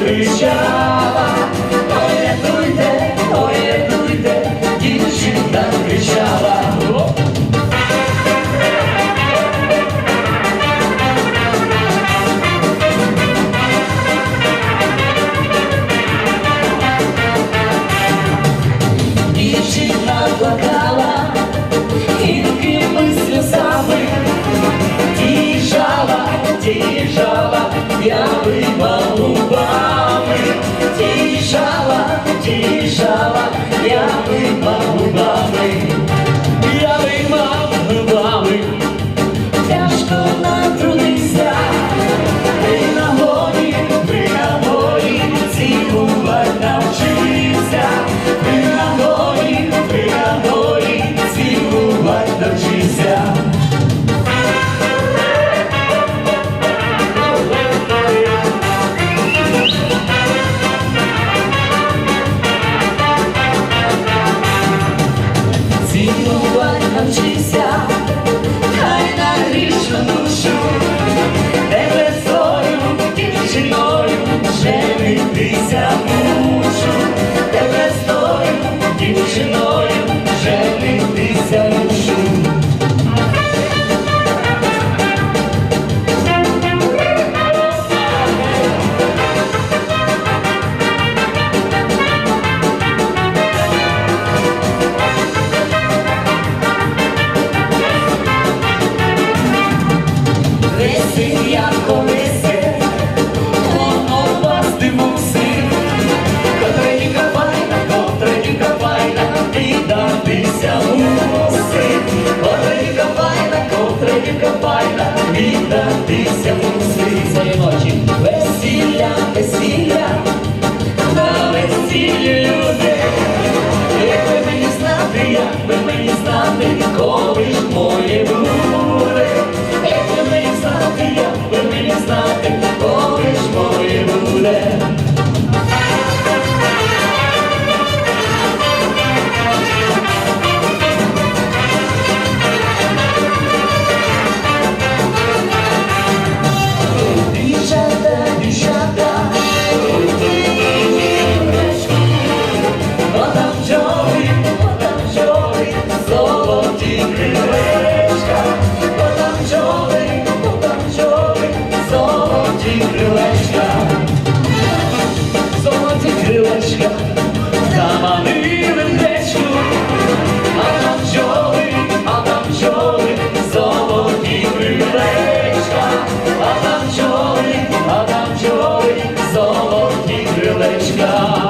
кричала, поетуйте, поетуйте, дівчинка кричала. Дівчина плакала, гіркими сльозами, тіжала, тіжала, я tell me надатися в світі ночі. золоті крилечка, золоті крилечка, заманили в а там бджоли, а там бджоли, золоті крилечка, а там бджоли, а там бджоли, золоті крилечка.